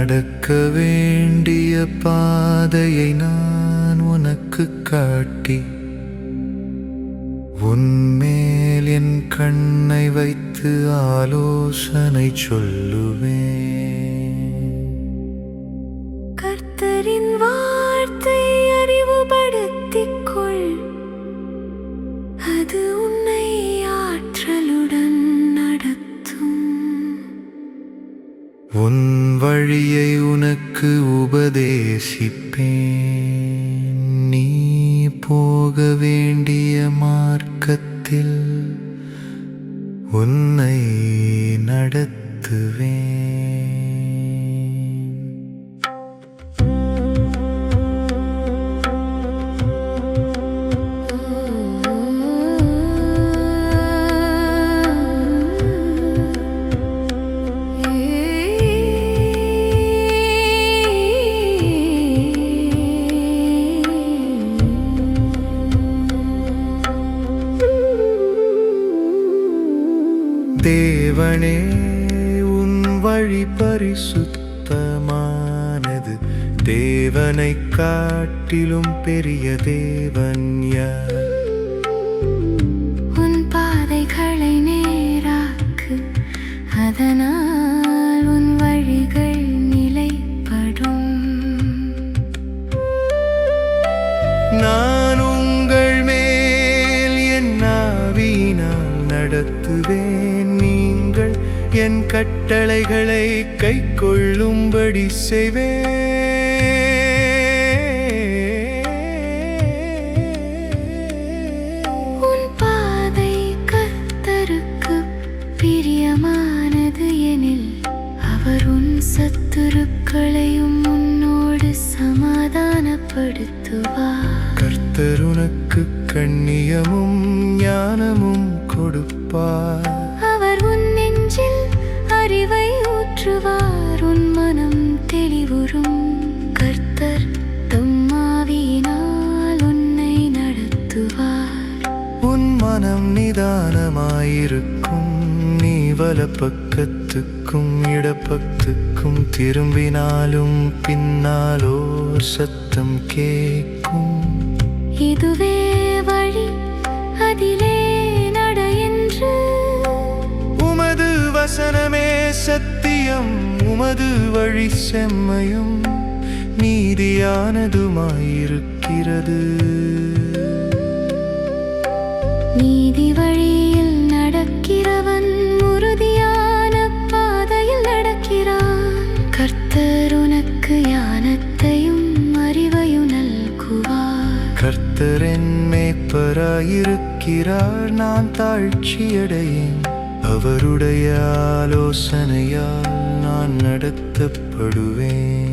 நடக்க வேண்டிய பாதையை நான் உனக்கு காட்டி உன்மேல் என் கண்ணை வைத்து ஆலோசனை சொல்லுவேன். கர்த்தரின் வா வழியை உனக்கு உபதேசிப்பேன். நீ போக வேண்டிய மார்க்கத்தில் உன்னை நடத்துவேன். தேவனே உன் வழி பரிசுத்தமானது. தேவனை காட்டிலும் பெரிய தேவன் யார்? உன் பாதைகளை நேராக்கு. அதனால் நடத்துவேன் நீங்கள். என் கட்டளைகளை கை கொள்ளும்படி செய்வேன். உன் பாதை கர்த்தருக்கு பிரியமானது எனில் அவர் உன் சத்துருக்களையும் உன்னோடு சமாதானப்படுத்துவார். கர்த்தர் உனக்கு கண்ணியமும் கொடுப்பார் அவர் உன் நெஞ்சில் அறிவை ஊற்றுவார். உன் மனம் தெளிவுறும். கர்த்தர் தம்மாவியினால் உன்னை நடத்துவார். உன் மனம் நிதானமாயிருக்கும். நீ வலப்பக்கத்துக்கும் இடப்பக்கத்துக்கும் திரும்பினாலும் பின்னாலோர் சத்தம் கேட்கும். இதுவே வழி அதிலே வசனமே சத்தியம் உமது வழி செம்மையும் நீதியானதுமாயிருக்கிறது. நீதி வழியில் நடக்கிறவன் உறுதியான பாதையில் நடக்கிறான். கர்த்தர் உனக்கு ஞானத்தையும் அறிவையும் நல்குவார். கர்த்தர் என் மேய்ப்பராயிருக்கிறார் நான் தாழ்ச்சியடையேன். அவருடைய ஆலோசனையால் நான் நடத்தப்படுவேன்.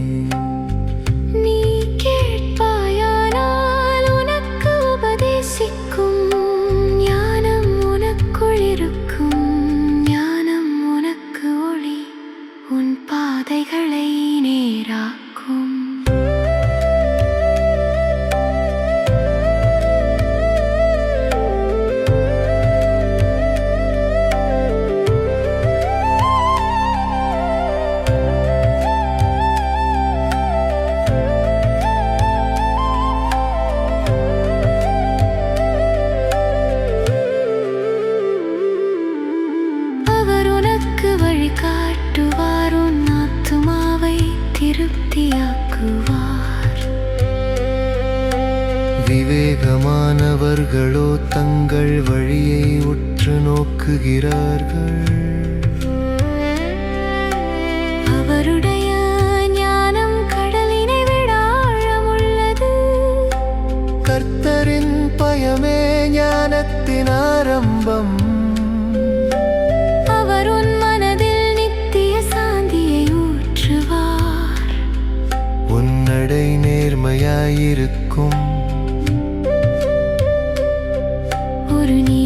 திருப்தியாக்குவார் விவேகமானவர்களோ தங்கள் வழியை உற்று நோக்குகிறார்கள் இருக்கும். ஒரு நீ